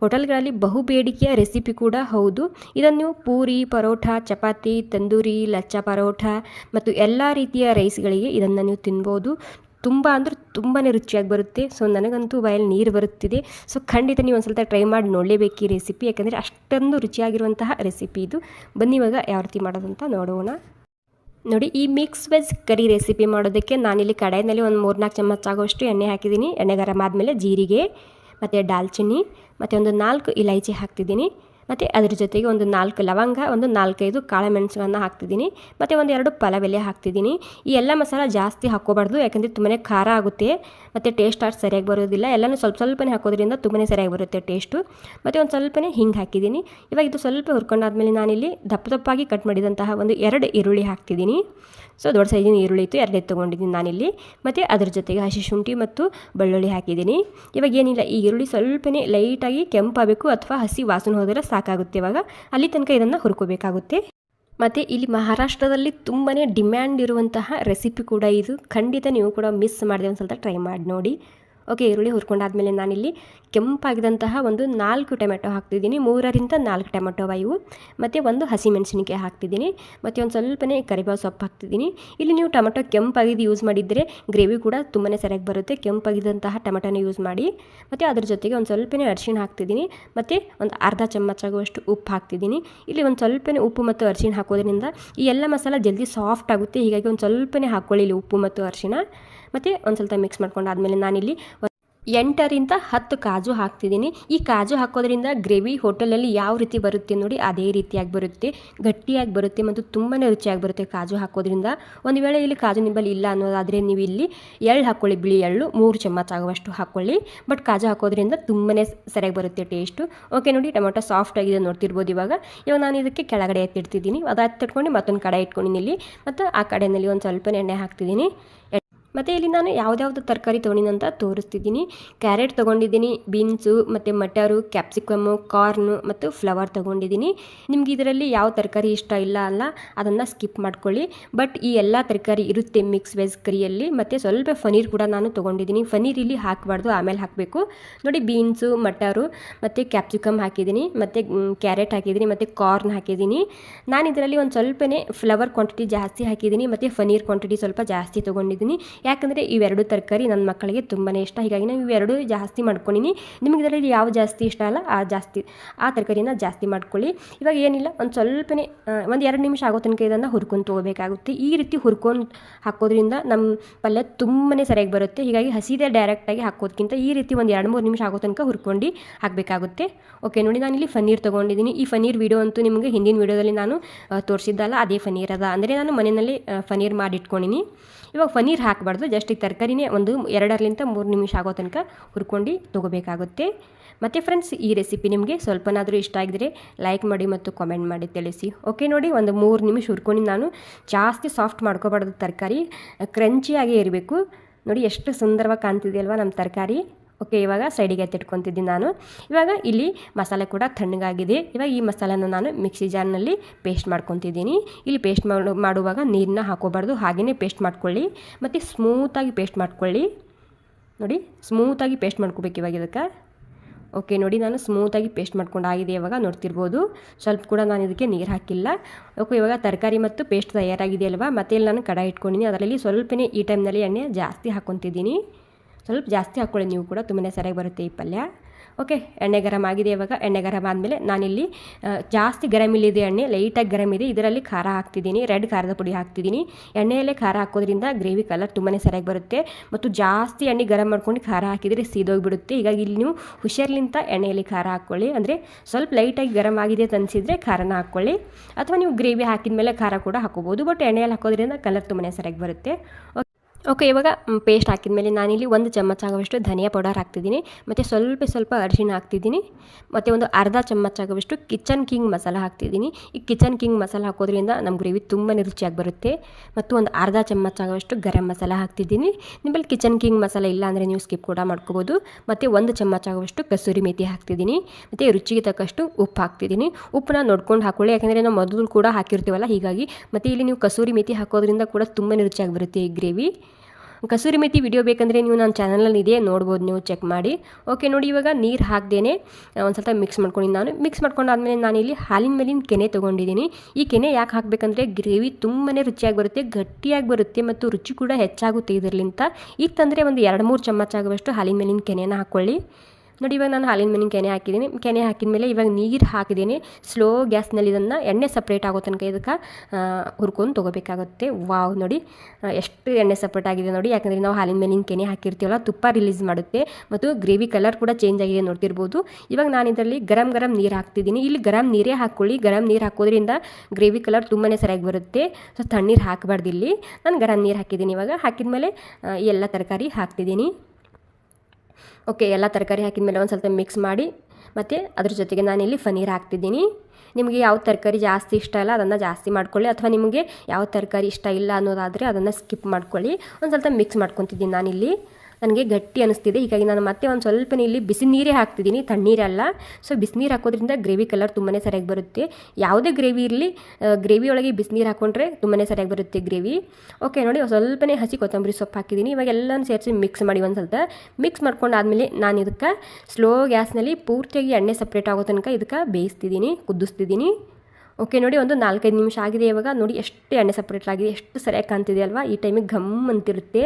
ಹೋಟೆಲ್ಗಳಲ್ಲಿ ಬಹು ಬೇಡಿಕೆಯ ರೆಸಿಪಿ ಕೂಡ ಹೌದು. ಇದನ್ನು ಪೂರಿ ಪರೋಟ ಚಪಾತಿ, ತಂದೂರಿ, ಲಚ್ಚ ಪರೋಟ ಮತ್ತು ಎಲ್ಲ ರೀತಿಯ ರೈಸ್ಗಳಿಗೆ ಇದನ್ನು ನೀವು ತಿನ್ಬೋದು. ತುಂಬ ಅಂದರೆ ತುಂಬಾ ರುಚಿಯಾಗಿ ಬರುತ್ತೆ. ಸೊ, ನನಗಂತೂ ಬಾಯಲ್ಲಿ ನೀರು ಬರುತ್ತಿದೆ. ಸೊ, ಖಂಡಿತ ನೀವು ಒಂದು ಟ್ರೈ ಮಾಡಿ ನೋಡಲೇಬೇಕು ಈ ರೆಸಿಪಿ. ಯಾಕಂದರೆ ಅಷ್ಟೊಂದು ರುಚಿಯಾಗಿರುವಂತಹ ರೆಸಿಪಿ ಇದು. ಬನ್ನಿ ಇವಾಗ ಯಾವ ರೀತಿ ಮಾಡೋದು ಅಂತ ನೋಡೋಣ. ನೋಡಿ, ಈ ಮಿಕ್ಸ್ ವೆಜ್ ಕರಿ ರೆಸಿಪಿ ಮಾಡೋದಕ್ಕೆ ನಾನಿಲ್ಲಿ ಕಡಾಯಿನಲ್ಲಿ ಒಂದು ಮೂರ್ನಾಲ್ಕು ಚಮಚ ಆಗೋಷ್ಟು ಎಣ್ಣೆ ಹಾಕಿದ್ದೀನಿ. ಎಣ್ಣೆ ಗರಂ ಆದಮೇಲೆ ಜೀರಿಗೆ. ಮತ್ತು ದಾಲ್ಚಿನ್ನಿ ಮತ್ತು ಒಂದು ನಾಲ್ಕು ಇಲೈಚಿ ಹಾಕ್ತಿದ್ದೀನಿ. ಮತ್ತು ಅದ್ರ ಜೊತೆಗೆ ಒಂದು ನಾಲ್ಕು ಲವಂಗ, ಒಂದು ನಾಲ್ಕೈದು ಕಾಳು ಮೆಣಸುಗಳನ್ನು ಹಾಕ್ತಿದ್ದೀನಿ. ಮತ್ತು ಒಂದು ಎರಡು ಪಲವೆಲೆ ಹಾಕ್ತಿದ್ದೀನಿ. ಈ ಎಲ್ಲ ಮಸಾಲ ಜಾಸ್ತಿ ಹಾಕೋಬಾರ್ದು ಯಾಕಂದರೆ ತುಂಬಾ ಖಾರ ಆಗುತ್ತೆ. ಮತ್ತು ಟೇಸ್ಟ್ ಅಷ್ಟು ಸರಿಯಾಗಿ ಬರೋದಿಲ್ಲ. ಎಲ್ಲನೂ ಸ್ವಲ್ಪ ಸ್ವಲ್ಪನೇ ಹಾಕೋದ್ರಿಂದ ತುಂಬಾ ಸರಿಯಾಗಿ ಬರುತ್ತೆ ಟೇಸ್ಟು ಮತ್ತು ಒಂದು ಸ್ವಲ್ಪನೇ ಹಿಂಗೆ ಹಾಕಿದ್ದೀನಿ. ಇವಾಗ ಇದು ಸ್ವಲ್ಪ ಹುರ್ಕೊಂಡಾದ್ಮೇಲೆ ನಾನಿಲ್ಲಿ ದಪ್ಪ ದಪ್ಪಾಗಿ ಕಟ್ ಮಾಡಿದಂತಹ ಒಂದು ಎರಡು ಈರುಳ್ಳಿ ಹಾಕ್ತಿದ್ದೀನಿ. ಸೊ ದೊಡ್ಡ ಸೈಜಿನ ಈರುಳ್ಳಿ ಇತ್ತು ಎರಡೇ ತೊಗೊಂಡಿದ್ದೀನಿ ನಾನಿಲ್ಲಿ. ಮತ್ತು ಅದ್ರ ಜೊತೆಗೆ ಹಸಿ ಶುಂಠಿ ಮತ್ತು ಬೆಳ್ಳುಳ್ಳಿ ಹಾಕಿದ್ದೀನಿ. ಇವಾಗ ಏನಿಲ್ಲ, ಈ ಈರುಳ್ಳಿ ಸ್ವಲ್ಪನೇ ಲೈಟಾಗಿ ಕೆಂಪಾಗಬೇಕು ಅಥವಾ ಹಸಿ ವಾಸನೆ ಹೋದರೆ ಸಾಕಾಗುತ್ತೆ ಇವಾಗ. ಅಲ್ಲಿ ತನಕ ಇದನ್ನು ಹುರ್ಕೋಬೇಕಾಗುತ್ತೆ. ಮತ್ತು ಇಲ್ಲಿ ಮಹಾರಾಷ್ಟ್ರದಲ್ಲಿ ತುಂಬಾ ಡಿಮ್ಯಾಂಡ್ ಇರುವಂತಹ ರೆಸಿಪಿ ಕೂಡ ಇದು. ಖಂಡಿತ ನೀವು ಕೂಡ ಮಿಸ್ ಮಾಡಿದೆ ಒಂದು ಸ್ವಲ್ಪ ಟ್ರೈ ಮಾಡಿ ನೋಡಿ. ಓಕೆ, ಈರುಳ್ಳಿ ಹುರ್ಕೊಂಡಾದಮೇಲೆ ನಾನಿಲ್ಲಿ ಕೆಂಪಾಗಿದಂತಹ ಒಂದು ನಾಲ್ಕು ಟೊಮೆಟೊ ಹಾಕ್ತಿದ್ದೀನಿ. ಮೂರರಿಂದ ನಾಲ್ಕು ಟೊಮೆಟೊ ಇವು. ಮತ್ತು ಒಂದು ಹಸಿಮೆಣಸಿನಕಾಯಿ ಹಾಕ್ತಿದ್ದೀನಿ. ಮತ್ತು ಒಂದು ಸ್ವಲ್ಪನೇ ಕರಿಬೇವು ಸೊಪ್ಪು ಹಾಕ್ತಿದ್ದೀನಿ. ಇಲ್ಲಿ ನೀವು ಟೊಮೆಟೊ ಕೆಂಪಾಗಿದ್ದು ಯೂಸ್ ಮಾಡಿದರೆ ಗ್ರೇವಿ ಕೂಡ ತುಂಬಾ ಸರಿಯಾಗಿ ಬರುತ್ತೆ. ಕೆಂಪಾಗಿದ್ದಂತಹ ಟೊಮೆಟೊನ ಯೂಸ್ ಮಾಡಿ. ಮತ್ತು ಅದ್ರ ಜೊತೆಗೆ ಒಂದು ಸ್ವಲ್ಪನೇ ಅರಿಶಿಣ ಹಾಕ್ತಿದ್ದೀನಿ. ಮತ್ತು ಒಂದು ಅರ್ಧ ಚಮಚ ಆಗುವಷ್ಟು ಉಪ್ಪು ಹಾಕ್ತಿದ್ದೀನಿ. ಇಲ್ಲಿ ಒಂದು ಸ್ವಲ್ಪನೇ ಉಪ್ಪು ಮತ್ತು ಅರಿಶಿಣ ಹಾಕೋದ್ರಿಂದ ಈ ಎಲ್ಲ ಮಸಾಲ ಜಲ್ದಿ ಸಾಫ್ಟ್ ಆಗುತ್ತೆ. ಹೀಗಾಗಿ ಒಂದು ಸ್ವಲ್ಪನೇ ಹಾಕ್ಕೊಳ್ಳಿ ಇಲ್ಲಿ ಉಪ್ಪು ಮತ್ತು ಅರಿಶಿಣ. ಮತ್ತು ಒಂದು ಸ್ವಲ್ಪ ಮಿಕ್ಸ್ ಮಾಡ್ಕೊಂಡು ಆದಮೇಲೆ ನಾನಿಲ್ಲಿ ಎಂಟರಿಂದ ಹತ್ತು ಕಾಜು ಹಾಕ್ತಿದ್ದೀನಿ. ಈ ಕಾಜು ಹಾಕೋದ್ರಿಂದ ಗ್ರೇವಿ ಹೋಟೆಲಲ್ಲಿ ಯಾವ ರೀತಿ ಬರುತ್ತೆ ನೋಡಿ ಅದೇ ರೀತಿಯಾಗಿ ಬರುತ್ತೆ. ಗಟ್ಟಿಯಾಗಿ ಬರುತ್ತೆ ಮತ್ತು ತುಂಬಾ ರುಚಿಯಾಗಿ ಬರುತ್ತೆ ಕಾಜು ಹಾಕೋದ್ರಿಂದ. ಒಂದು ವೇಳೆ ಇಲ್ಲಿ ಕಾಜು ನಿಂಬಲ್ಲಿ ಇಲ್ಲ ಅನ್ನೋದಾದರೆ ನೀವು ಇಲ್ಲಿ ಎಳ್ಳು ಹಾಕ್ಕೊಳ್ಳಿ ಬಿಳಿ ಎಳ್ಳು, ಮೂರು ಚಮಚ ಆಗುವಷ್ಟು ಹಾಕ್ಕೊಳ್ಳಿ ಬಟ್ ಕಾಜು ಹಾಕೋದ್ರಿಂದ ತುಂಬಾ ಸರಿಯಾಗಿ ಬರುತ್ತೆ ಟೇಸ್ಟು. ಓಕೆ ನೋಡಿ ಟೊಮೊಟೊ ಸಾಫ್ಟ್ ಆಗಿದೆ ನೋಡ್ತಿರ್ಬೋದು ಇವಾಗ. ಇವಾಗ ನಾನು ಇದಕ್ಕೆ ಕೆಳಗಡೆ ಎತ್ತಿಡ್ತಿದ್ದೀನಿ. ಅದು ಎತ್ತಿಟ್ಕೊಂಡು ಮತ್ತೊಂದು ಕಡೆ ಇಟ್ಕೊಂಡಿನಿ ಇಲ್ಲಿ. ಮತ್ತು ಆ ಕಡೆಯಲ್ಲಿ ಒಂದು ಸ್ವಲ್ಪ ಎಣ್ಣೆ ಹಾಕ್ತಿದ್ದೀನಿ. ಮತ್ತು ಇಲ್ಲಿ ನಾನು ಯಾವುದ್ಯಾವುದು ತರಕಾರಿ ತೊಗೊಂಡಿನಂತ ತೋರಿಸ್ತಿದ್ದೀನಿ. ಕ್ಯಾರೆಟ್ ತೊಗೊಂಡಿದ್ದೀನಿ ಬೀನ್ಸು ಮತ್ತು ಮಟರು ಕ್ಯಾಪ್ಸಿಕಮ್ಮು ಕಾರ್ನು ಮತ್ತು ಫ್ಲವರ್ ತೊಗೊಂಡಿದ್ದೀನಿ. ನಿಮ್ಗೆ ಇದರಲ್ಲಿ ಯಾವ ತರಕಾರಿ ಇಷ್ಟ ಇಲ್ಲ ಅಲ್ಲ, ಅದನ್ನು ಸ್ಕಿಪ್ ಮಾಡ್ಕೊಳ್ಳಿ. ಬಟ್ ಈ ಎಲ್ಲ ತರಕಾರಿ ಇರುತ್ತೆ ಮಿಕ್ಸ್ ವೆಜ್ ಕರಿಯಲ್ಲಿ ಮತ್ತು ಸ್ವಲ್ಪ ಫನೀರ್ ಕೂಡ ನಾನು ತೊಗೊಂಡಿದ್ದೀನಿ. ಫನೀರ್ ಇಲ್ಲಿ ಹಾಕಬಾರ್ದು, ಆಮೇಲೆ ಹಾಕಬೇಕು. ನೋಡಿ ಬೀನ್ಸು ಮಟರು ಮತ್ತು ಕ್ಯಾಪ್ಸಿಕಮ್ ಹಾಕಿದ್ದೀನಿ, ಮತ್ತು ಕ್ಯಾರೆಟ್ ಹಾಕಿದ್ದೀನಿ, ಮತ್ತು ಕಾರ್ನ್ ಹಾಕಿದ್ದೀನಿ. ನಾನು ಇದರಲ್ಲಿ ಒಂದು ಸ್ವಲ್ಪನೇ ಫ್ಲವರ್ ಕ್ವಾಂಟಿಟಿ ಜಾಸ್ತಿ ಹಾಕಿದ್ದೀನಿ, ಮತ್ತು ಫನೀರ್ ಕ್ವಾಂಟಿಟಿ ಸ್ವಲ್ಪ ಜಾಸ್ತಿ ತೊಗೊಂಡಿದ್ದೀನಿ. ಯಾಕಂದರೆ ಇವೆರಡು ತರಕಾರಿ ನನ್ನ ಮಕ್ಕಳಿಗೆ ತುಂಬಾ ಇಷ್ಟ. ಹೀಗಾಗಿ ನಾವು ಇವೆರಡು ಜಾಸ್ತಿ ಮಾಡ್ಕೊಂಡಿನಿ. ನಿಮಗೆ ಇದರಲ್ಲಿ ಯಾವ ಜಾಸ್ತಿ ಇಷ್ಟ ಅಲ್ಲ, ಆ ಜಾಸ್ತಿ, ಆ ತರಕಾರಿನ ಜಾಸ್ತಿ ಮಾಡ್ಕೊಳ್ಳಿ. ಇವಾಗ ಏನಿಲ್ಲ, ಒಂದು ಸ್ವಲ್ಪನೇ ಒಂದು ಎರಡು ನಿಮಿಷ ಆಗೋ ತನಕ ಇದನ್ನು ಹುರ್ಕೊಂಡು ತೊಗೋಬೇಕಾಗುತ್ತೆ ಈ ರೀತಿ ಹುರ್ಕೊಂಡು ಹಾಕೋದ್ರಿಂದ ನಮ್ಮ ಪಲ್ಯ ತುಂಬನೇ ಸರಿಯಾಗಿ ಬರುತ್ತೆ. ಹೀಗಾಗಿ ಹಸಿದೇ ಡೈರೆಕ್ಟಾಗಿ ಹಾಕೋದಕ್ಕಿಂತ ಈ ರೀತಿ ಒಂದು ಎರಡು ಮೂರು ನಿಮಿಷ ಆಗೋ ತನಕ ಹುರ್ಕೊಂಡು ಹಾಕಬೇಕಾಗುತ್ತೆ. ಓಕೆ ನೋಡಿ ನಾನು ಇಲ್ಲಿ ಫನೀರ್ ತೊಗೊಂಡಿದ್ದೀನಿ ಈ ಫನೀರ್ ವಿಡಿಯೋ ಅಂತೂ ನಿಮಗೆ ಹಿಂದಿನ ವಿಡಿಯೋದಲ್ಲಿ ನಾನು ತೋರಿಸಿದ್ದಲ್ಲ, ಅದೇ ಫನೀರ್ ಅದ. ಅಂದರೆ ನಾನು ಮನೆಯಲ್ಲಿ ಫನೀರ್ ಮಾಡಿಟ್ಕೊಂಡಿನಿ. ಇವಾಗ ಫನೀರ್ ಹಾಕಬಾರ್ದು. ಜಸ್ಟ್ ಈ ತರಕಾರಿನೇ ಒಂದು ಎರಡರಲಿಂತ ಮೂರು ನಿಮಿಷ ಆಗೋ ತನಕ ಹುರ್ಕೊಂಡು ತೊಗೋಬೇಕಾಗುತ್ತೆ. ಮತ್ತು ಫ್ರೆಂಡ್ಸ್ ಈ ರೆಸಿಪಿ ನಿಮಗೆ ಸ್ವಲ್ಪನಾದರೂ ಇಷ್ಟ ಆಗಿದ್ರೆ ಲೈಕ್ ಮಾಡಿ ಮತ್ತು ಕಾಮೆಂಟ್ ಮಾಡಿ ತಿಳಿಸಿ. ಓಕೆ ನೋಡಿ ಒಂದು ಮೂರು ನಿಮಿಷ ಹುರ್ಕೊಂಡು ನಾನು ಜಾಸ್ತಿ ಸಾಫ್ಟ್ ಮಾಡ್ಕೋಬಾರ್ದು ತರಕಾರಿ ಕ್ರಂಚಿಯಾಗೇ ಇರಬೇಕು. ನೋಡಿ ಎಷ್ಟು ಸುಂದರವಾಗಿ ಕಾಣ್ತಿದೆಯಲ್ವ ನಮ್ಮ ತರಕಾರಿ. ಓಕೆ ಇವಾಗ ಸೈಡಿಗೆ ಎತ್ತಿಟ್ಕೊತಿದ್ದೀನಿ ನಾನು. ಇವಾಗ ಇಲ್ಲಿ ಮಸಾಲೆ ಕೂಡ ತಣ್ಣಗಾಗಿದೆ. ಇವಾಗ ಈ ಮಸಾಲೆನ ನಾನು ಮಿಕ್ಸಿ ಜಾರ್ನಲ್ಲಿ ಪೇಸ್ಟ್ ಮಾಡ್ಕೊತಿದ್ದೀನಿ. ಇಲ್ಲಿ ಪೇಸ್ಟ್ ಮಾಡು, ಮಾಡುವಾಗ ನೀರನ್ನ ಹಾಕೋಬಾರ್ದು. ಹಾಗೆಯೇ ಪೇಸ್ಟ್ ಮಾಡ್ಕೊಳ್ಳಿ. ಮತ್ತು ಸ್ಮೂತಾಗಿ ಪೇಸ್ಟ್ ಮಾಡ್ಕೊಳ್ಳಿ. ನೋಡಿ ಸ್ಮೂತಾಗಿ ಪೇಸ್ಟ್ ಮಾಡ್ಕೋಬೇಕು ಇವಾಗ ಇದಕ್ಕೆ. ಓಕೆ ನೋಡಿ ನಾನು ಸ್ಮೂತಾಗಿ ಪೇಸ್ಟ್ ಮಾಡ್ಕೊಂಡು ಆಗಿದೆ ಇವಾಗ, ನೋಡ್ತಿರ್ಬೋದು. ಸ್ವಲ್ಪ ಕೂಡ ನಾನು ಇದಕ್ಕೆ ನೀರು ಹಾಕಿಲ್ಲ. ಓಕೆ ಇವಾಗ ತರಕಾರಿ ಮತ್ತು ಪೇಸ್ಟ್ ತಯಾರಾಗಿದೆ ಅಲ್ವಾ ಮತ್ತೆ ಇಲ್ಲಿ ನಾನು ಕಡಾಯಿ ಇಟ್ಕೊಂಡಿದ್ದೀನಿ. ಅದರಲ್ಲಿ ಸ್ವಲ್ಪನೇ ಈ ಟೈಮ್ನಲ್ಲಿ ಎಣ್ಣೆ ಜಾಸ್ತಿ ಹಾಕ್ಕೊತಿದ್ದೀನಿ ಸ್ವಲ್ಪ ಜಾಸ್ತಿ ಹಾಕ್ಕೊಳ್ಳಿ, ನೀವು ಕೂಡ ತುಂಬಾ ಸರಿಯಾಗಿ ಬರುತ್ತೆ ಈ ಪಲ್ಯ. ಓಕೆ ಎಣ್ಣೆ ಗರಂ ಆಗಿದೆ ಇವಾಗ. ಎಣ್ಣೆ ಗರಂ ಆದಮೇಲೆ ನಾನಿಲ್ಲಿ ಜಾಸ್ತಿ ಗರಂ ಇಲ್ಲಿದೆ ಎಣ್ಣೆ ಲೈಟಾಗಿ ಗರಂ ಇದೆ. ಇದರಲ್ಲಿ ಖಾರ ಹಾಕ್ತಿದ್ದೀನಿ ರೆಡ್ ಖಾರದ ಪುಡಿ ಹಾಕ್ತಿದ್ದೀನಿ. ಎಣ್ಣೆಯಲ್ಲೇ ಖಾರ ಹಾಕೋದ್ರಿಂದ ಗ್ರೇವಿ ಕಲರ್ ತುಂಬಾ ಸರಿಯಾಗಿ ಬರುತ್ತೆ. ಮತ್ತು ಜಾಸ್ತಿ ಎಣ್ಣೆ ಗರಂ ಮಾಡ್ಕೊಂಡು ಖಾರ ಹಾಕಿದರೆ ಸೀದೋಗಿಬಿಡುತ್ತೆ. ಹೀಗಾಗಿ ಇಲ್ಲಿ ನೀವು ಹುಷಾರ್ಲಿಂತ ಎಣ್ಣೆಯಲ್ಲಿ ಖಾರ ಹಾಕ್ಕೊಳ್ಳಿ. ಅಂದರೆ ಸ್ವಲ್ಪ ಲೈಟಾಗಿ ಗರಂ ಆಗಿದೆ ಅನಿಸಿದರೆ ಖಾರನ ಹಾಕ್ಕೊಳ್ಳಿ. ಅಥವಾ ನೀವು ಗ್ರೇವಿ ಹಾಕಿದ ಮೇಲೆ ಖಾರ ಕೂಡ ಹಾಕೋಬೋದು. ಬಟ್ ಎಣ್ಣೆಯಲ್ಲಿ ಹಾಕೋದ್ರಿಂದ ಕಲರ್ ತುಂಬಾ ಸರಿಯಾಗಿ ಬರುತ್ತೆ. ಓಕೆ ಇವಾಗ ಪೇಸ್ಟ್ ಹಾಕಿದ ಮೇಲೆ ನಾನಿಲ್ಲಿ ಒಂದು ಚಮಚ ಆಗುವಷ್ಟು ಧನಿಯಾ ಪೌಡರ್ ಹಾಕ್ತಿದ್ದೀನಿ. ಮತ್ತು ಸ್ವಲ್ಪ ಸ್ವಲ್ಪ ಅರಿಶಿನ ಹಾಕ್ತಿದ್ದೀನಿ. ಮತ್ತು ಒಂದು ಅರ್ಧ ಚಮಚ ಆಗುವಷ್ಟು ಕಿಚನ್ ಕಿಂಗ್ ಮಸಾಲ ಹಾಕ್ತಿದ್ದೀನಿ. ಈ ಕಿಚನ್ ಕಿಂಗ್ ಮಸಾಲ ಹಾಕೋದ್ರಿಂದ ನಮ್ಮ ಗ್ರೇವಿ ತುಂಬಾ ರುಚಿಯಾಗಿ ಬರುತ್ತೆ. ಮತ್ತು ಒಂದು ಅರ್ಧ ಚಮಚ ಆಗುವಷ್ಟು ಗರಂ ಮಸಾಲ ಹಾಕ್ತಿದ್ದೀನಿ. ನಿಮ್ಮಲ್ಲಿ ಕಿಚನ್ ಕಿಂಗ್ ಮಸಾಲ ಇಲ್ಲ ಅಂದರೆ ನೀವು ಸ್ಕಿಪ್ ಕೂಡ ಮಾಡ್ಕೋಬೋದು. ಮತ್ತು ಒಂದು ಚಮಚ ಆಗುವಷ್ಟು ಕಸೂರಿ ಮೇಥಿ ಹಾಕ್ತಿದ್ದೀನಿ. ಮತ್ತು ರುಚಿಗೆ ತಕ್ಕಷ್ಟು ಉಪ್ಪು ಹಾಕ್ತಿದ್ದೀನಿ. ಉಪ್ಪನ್ನ ನೋಡ್ಕೊಂಡು ಹಾಕೊಳ್ಳಿ. ಯಾಕೆಂದರೆ ನಾವು ಮೊದಲು ಕೂಡ ಹಾಕಿರ್ತೀವಲ್ಲ, ಹೀಗಾಗಿ. ಮತ್ತು ಇಲ್ಲಿ ನೀವು ಕಸೂರಿ ಮೇಥಿ ಹಾಕೋದ್ರಿಂದ ಕೂಡ ತುಂಬಾ ರುಚಿಯಾಗಿ ಬರುತ್ತೆ ಈ ಗ್ರೇವಿ. ಕಸೂರಿ ಮೆತಿ ವಿಡಿಯೋ ಬೇಕಂದರೆ ನೀವು ನನ್ನ ಚಾನಲಲ್ಲಿ ಇದೆ ನೋಡ್ಬೋದು, ನೀವು ಚೆಕ್ ಮಾಡಿ. ಓಕೆ ನೋಡಿ, ಇವಾಗ ನೀರು ಹಾಕ್ದೇನೆ ಒಂದು ಸ್ವಲ್ಪ ಮಿಕ್ಸ್ ಮಾಡ್ಕೊಂಡಿದ್ದು ನಾನು. ಮಿಕ್ಸ್ ಮಾಡ್ಕೊಂಡಾದ್ಮೇಲೆ ಇಲ್ಲಿ ಹಾಲಿನ ಮೇಲಿನ ಕೆನೆ ತೊಗೊಂಡಿದ್ದೀನಿ. ಈ ಕೆನೆ ಯಾಕೆ ಹಾಕಬೇಕಂದ್ರೆ ಗ್ರೇವಿ ತುಂಬಾ ರುಚಿಯಾಗಿ ಬರುತ್ತೆ, ಗಟ್ಟಿಯಾಗಿ ಬರುತ್ತೆ ಮತ್ತು ರುಚಿ ಕೂಡ ಹೆಚ್ಚಾಗುತ್ತೆ ಇದರಲ್ಲಿಂತ. ಈಗ ತಂದರೆ ಒಂದು ಎರಡು ಮೂರು ಚಮಚ ಆಗುವಷ್ಟು ಹಾಲಿನ ಮೇಲಿನ ಕೆನೆನ ಹಾಕ್ಕೊಳ್ಳಿ ನೋಡಿ, ಇವಾಗ ನಾನು ಹಾಲಿನ ಮೇಲಿನ ಕೆನೆ ಹಾಕಿದ್ದೀನಿ. ಕೆನೆ ಹಾಕಿದ ಮೇಲೆ ಇವಾಗ ನೀರು ಹಾಕಿದ್ದೀನಿ ಸ್ಲೋ ಗ್ಯಾಸ್ನಲ್ಲಿ ಇದನ್ನು ಎಣ್ಣೆ ಸಪ್ರೇಟ್ ಆಗೋ ತನಕ ಇದಕ್ಕೆ ಹುರ್ಕೊಂಡು ತೊಗೋಬೇಕಾಗುತ್ತೆ. ವಾವ್ ನೋಡಿ ಎಷ್ಟು ಎಣ್ಣೆ ಸಪ್ರೇಟ್ ಆಗಿದೆ ನೋಡಿ. ಯಾಕಂದರೆ ನಾವು ಹಾಲಿನ ಮೇಲಿನ ಕೆನೆ ಹಾಕಿರ್ತೀವಲ್ಲ, ತುಪ್ಪ ರಿಲೀಸ್ ಮಾಡುತ್ತೆ. ಮತ್ತು ಗ್ರೇವಿ ಕಲರ್ ಕೂಡ ಚೇಂಜ್ ಆಗಿದೆ ನೋಡ್ತಿರ್ಬೋದು. ಇವಾಗ ನಾನು ಇದರಲ್ಲಿ ಗರಂ ಗರಂ ನೀರು ಹಾಕ್ತಿದ್ದೀನಿ. ಇಲ್ಲಿ ಗರಂ ನೀರೇ ಹಾಕ್ಕೊಳ್ಳಿ ಗರಂ ನೀರು ಹಾಕೋದ್ರಿಂದ ಗ್ರೇವಿ ಕಲರ್ ತುಂಬಾ ಸರಿಯಾಗಿ ಬರುತ್ತೆ. ಸೊ ತಣ್ಣೀರು ಹಾಕಬಾರ್ದು ಇಲ್ಲಿ ನಾನು ಗರಂ ನೀರು ಹಾಕಿದ್ದೀನಿ ಇವಾಗ. ಹಾಕಿದ ಮೇಲೆ ಎಲ್ಲ ತರಕಾರಿ ಹಾಕ್ತಿದ್ದೀನಿ ಓಕೆ ಎಲ್ಲ ತರಕಾರಿ ಹಾಕಿದ ಮೇಲೆ ಒಂದು ಸ್ವಲ್ಪ ಮಿಕ್ಸ್ ಮಾಡಿ, ಮತ್ತು ಅದ್ರ ಜೊತೆಗೆ ನಾನು ಇಲ್ಲಿ ಪನ್ನೀರ್ ಹಾಕ್ತಿದ್ದೀನಿ. ನಿಮಗೆ ಯಾವ ತರಕಾರಿ ಜಾಸ್ತಿ ಇಷ್ಟ ಇಲ್ಲ, ಅದನ್ನು ಜಾಸ್ತಿ ಮಾಡ್ಕೊಳ್ಳಿ. ಅಥವಾ ನಿಮಗೆ ಯಾವ ತರಕಾರಿ ಇಷ್ಟ ಇಲ್ಲ ಅನ್ನೋದಾದರೆ ಅದನ್ನು ಸ್ಕಿಪ್ ಮಾಡ್ಕೊಳ್ಳಿ. ಒಂದು ಸ್ವಲ್ಪ ಮಿಕ್ಸ್ ಮಾಡ್ಕೊತಿದ್ದೀನಿ ನಾನಿಲ್ಲಿ ನನಗೆ ಗಟ್ಟಿ ಅನಿಸ್ತಿದೆ. ಹೀಗಾಗಿ ನಾನು ಮತ್ತೆ ಒಂದು ಸ್ವಲ್ಪ ಇಲ್ಲಿ ಬಿಸಿ ನೀರೇ ಹಾಕ್ತಿದ್ದೀನಿ ತಣ್ಣೀರಲ್ಲ ಸೊ ಬಿಸಿನೀರು ಹಾಕೋದ್ರಿಂದ ಗ್ರೇವಿ ಕಲರ್ ತುಂಬಾ ಸರಿಯಾಗಿ ಬರುತ್ತೆ. ಯಾವುದೇ ಗ್ರೇವಿ ಇರಲಿ ಗ್ರೇವಿ ಒಳಗೆ ಬಿಸಿನೀರು ಹಾಕೊಂಡ್ರೆ ತುಂಬಾ ಸರಿಯಾಗಿ ಬರುತ್ತೆ ಗ್ರೇವಿ. ಓಕೆ ನೋಡಿ ಸ್ವಲ್ಪನೇ ಹಸಿ ಕೊತ್ತಂಬರಿ ಸೊಪ್ಪು ಹಾಕಿದ್ದೀನಿ. ಇವಾಗ ಎಲ್ಲನೂ ಸೇರಿಸಿ ಮಿಕ್ಸ್ ಮಾಡಿ ಒಂದು ಸ್ವಲ್ಪ. ಮಿಕ್ಸ್ ಮಾಡ್ಕೊಂಡಾದ್ಮೇಲೆ ನಾನು ಇದಕ್ಕೆ ಸ್ಲೋ ಗ್ಯಾಸ್ನಲ್ಲಿ ಪೂರ್ತಿಯಾಗಿ ಎಣ್ಣೆ ಸಪ್ರೇಟ್ ಆಗೋ ತನಕ ಇದಕ್ಕೆ ಬೇಯಿಸ್ತಿದ್ದೀನಿ, ಕುದಿಸ್ತಿದ್ದೀನಿ. ಓಕೆ ನೋಡಿ ಒಂದು ನಾಲ್ಕೈದು ನಿಮಿಷ ಆಗಿದೆ ಇವಾಗ. ನೋಡಿ ಎಷ್ಟು ಎಣ್ಣೆ ಸಪ್ರೇಟ್ ಆಗಿದೆ, ಎಷ್ಟು ಸರಿಯಾಗಿ ಕಾಣ್ತಿದೆ ಅಲ್ವಾ? ಈ ಟೈಮಿಗೆ ಘಮ್ ಅಂತಿರುತ್ತೆ.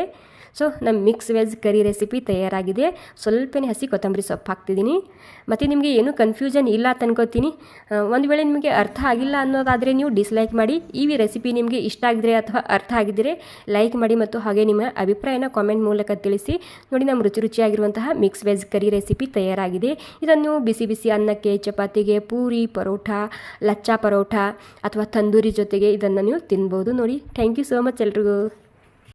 ಸೊ ನಮ್ಮ ಮಿಕ್ಸ್ ವೆಜ್ ಕರಿ ರೆಸಿಪಿ ತಯಾರಾಗಿದೆ. ಸ್ವಲ್ಪನೇ ಹಸಿ ಕೊತ್ತಂಬರಿ ಸೊಪ್ಪು ಹಾಕ್ತಿದ್ದೀನಿ. ಮತ್ತು ನಿಮಗೆ ಏನೂ ಕನ್ಫ್ಯೂಷನ್ ಇಲ್ಲ ಅಂತ ಅನ್ಕೋತೀನಿ. ಒಂದು ವೇಳೆ ನಿಮಗೆ ಅರ್ಥ ಆಗಿಲ್ಲ ಅನ್ನೋದಾದರೆ ನೀವು ಡಿಸ್ಲೈಕ್ ಮಾಡಿ. ಈ ರೆಸಿಪಿ ನಿಮಗೆ ಇಷ್ಟ ಆಗಿದ್ರೆ ಅಥವಾ ಅರ್ಥ ಆಗಿದ್ದರೆ ಲೈಕ್ ಮಾಡಿ ಮತ್ತು ಹಾಗೆ ನಿಮ್ಮ ಅಭಿಪ್ರಾಯನ ಕಾಮೆಂಟ್ ಮೂಲಕ ತಿಳಿಸಿ. ನೋಡಿ ನಮ್ಮ ರುಚಿ ರುಚಿಯಾಗಿರುವಂತಹ ಮಿಕ್ಸ್ ವೆಜ್ ಕರಿ ರೆಸಿಪಿ ತಯಾರಾಗಿದೆ. ಇದನ್ನು ಬಿಸಿ ಬಿಸಿ ಅನ್ನಕ್ಕೆ, ಚಪಾತಿಗೆ, ಪೂರಿ ಪರೋಟ ಲಚ್ಚಾ ಪರೋಟ ಅಥವಾ ತಂದೂರಿ ಜೊತೆಗೆ ಇದನ್ನು ನೀವು ತಿನ್ಬೋದು. ನೋಡಿ ಥ್ಯಾಂಕ್ ಯು ಸೋ ಮಚ್ ಎಲ್ರಿಗೂ.